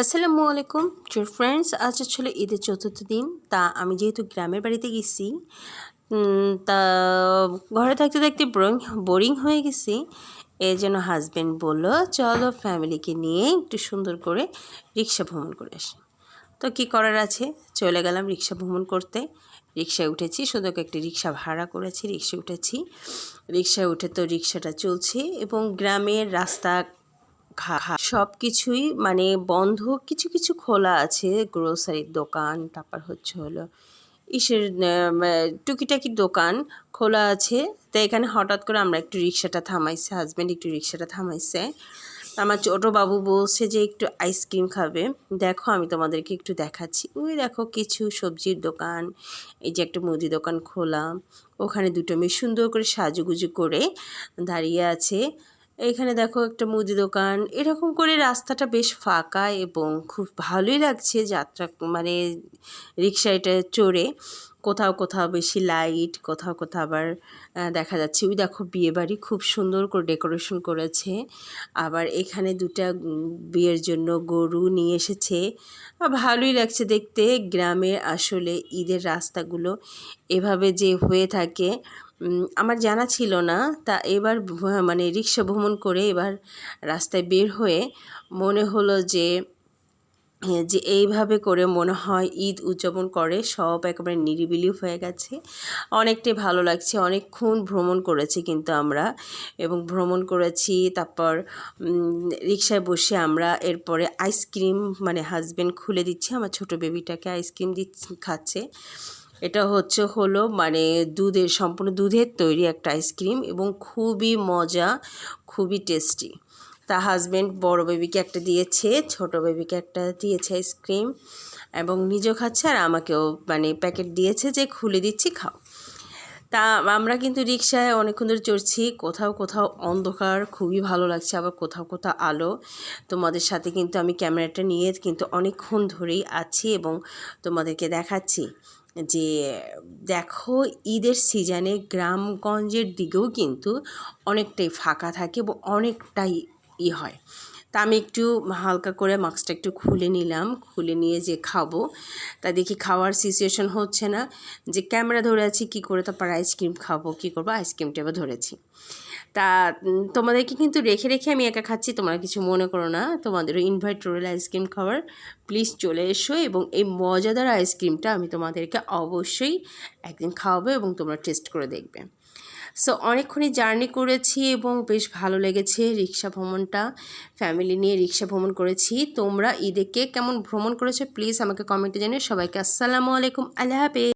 আসসালামু আলাইকুম dear friends আজ আসলে ঈদের চতুর্থ দিন, তা আমি যেহেতু গ্রামের বাড়িতে গেছি তা ঘরে থাকতে থাকতে বোরিং হয়ে গেছি। এই জন্য হাজব্যান্ড বলল, চলো ফ্যামিলিকে নিয়ে একটু সুন্দর করে রিক্সা ভ্রমণ করে আসি। তো কি করার আছে? চলে গেলাম রিক্সা ভ্রমণ করতে। রিক্সায় উঠেছি করে একটি রিক্সা ভাড়া করেছি, রিক্সায় উঠেছি। রিক্সায় উঠে তো রিক্সাটা চলছে এবং গ্রামের রাস্তা সব কিছুই মানে বন্ধ, কিছু কিছু খোলা আছে গ্রোসারির দোকান, তারপর হচ্ছে হলো ইসের টুকিটাকি দোকান খোলা আছে। তো এখানে হঠাৎ করে আমরা একটু রিক্সাটা থামাইছে হাজব্যান্ড একটু রিক্সাটা থামাইছে। আমার ছোটো বাবু বলছে যে একটু আইসক্রিম খাবে। দেখো আমি তোমাদেরকে একটু দেখাচ্ছি। ওই দেখো কিছু সবজির দোকান, এই যে একটা মুদি দোকান খোলা। ওখানে দুটো মেয়ে সুন্দর করে সাজুগুজু করে দাঁড়িয়ে আছে। এখানে দেখো একটা মুদি দোকান। এরকম করে রাস্তাটা বেশ ফাঁকা এবং খুব ভালোই লাগছে যাত্রা মানে রিক্সা এটা চড়ে। কোথাও কোথাও বেশি লাইট, কোথাও কোথাও আবার দেখা যাচ্ছে, ওই দেখো বিয়ে বাড়ি খুব সুন্দর করে ডেকোরেশন করেছে। আবার এখানে দুটা বিয়ের জন্য গরু নিয়ে এসেছে। ভালোই লাগছে দেখতে। গ্রামে আসলে ঈদের রাস্তাগুলো এভাবে যে হয়ে থাকে আমার জানা ছিল না। তা এবার মানে রিক্সা ভ্রমণ করে এবার রাস্তায় বের হয়ে মনে হলো যে হ্যাঁ, যে এইভাবে করে মনে হয় ঈদ উদযাপন করে সব একেবারে নিরিবিলি হয়ে গেছে। অনেকটাই ভালো লাগছে অনেকক্ষণ ভ্রমণ করেছি কিন্তু আমরা। এবং ভ্রমণ করেছি তারপর রিক্সায় বসে আমরা এরপরে আইসক্রিম মানে হাজব্যান্ড খুলে দিচ্ছে আমার ছোট বেবিটাকে আইসক্রিম দিচ্ছে খাচ্ছে। এটা হচ্ছে হলো মানে দুধের, সম্পূর্ণ দুধের তৈরি একটা আইসক্রিম এবং খুবই মজা, খুবই টেস্টি। তা হাজব্যান্ড বড় বেবিকে একটা দিয়েছে, ছোট বেবিকে একটা দিয়েছে আইসক্রিম এবং নিজেও খাচ্ছে আর আমাকেও মানে প্যাকেট দিয়েছে যে খুলে দিচ্ছি, খাও। তা আমরা কিন্তু রিক্সায় অনেকক্ষণ ধরে চড়ছি, কোথাও কোথাও অন্ধকার, খুবই ভালো লাগছে আবার কোথাও কোথাও আলো। তোমাদের সাথে কিন্তু আমি ক্যামেরাটা নিয়ে কিন্তু অনেকক্ষণ ধরেই আছি এবং তোমাদেরকে দেখাচ্ছি। যে, দেখো ঈদের সিজনে গ্রামগঞ্জের দিকেও কিন্তু অনেকটাই ফাঁকা থাকে এবং অনেকটাই ই হয়। তা আমি একটু হালকা করে মাস্কটা একটু খুলে নিলাম, খুলে নিয়ে যে খাব, তা দেখি খাওয়ার সিচুয়েশন হচ্ছে না, যে ক্যামেরা ধরে আছি, কী করে তারপর আইসক্রিম খাব, কী করব? আইসক্রিমটা এবার ধরেছি। তা তোমাদেরকে কিন্তু রেখে রেখে আমি একা খাচ্ছি, তোমরা কিছু মনে করো না। তোমাদেরও ইনভাইট রোল আইসক্রিম খাওয়ার প্লিজ চলে এসো এবং এই মজাদার আইসক্রিমটা আমি তোমাদেরকে অবশ্যই একদিন খাওয়াবো এবং তোমরা টেস্ট করে দেখবে। সো অনেকক্ষণই জার্নি করেছি এবং বেশ ভালো লেগেছে রিক্সা ভ্রমণটা। ফ্যামিলি নিয়ে রিক্সা ভ্রমণ করেছি। তোমরা ঈদে কে কেমন ভ্রমণ করেছ প্লিজ আমাকে কমেন্টে জানিয়ে সবাইকে আসসালামু আলাইকুম, আল্লাহ হাফেজ।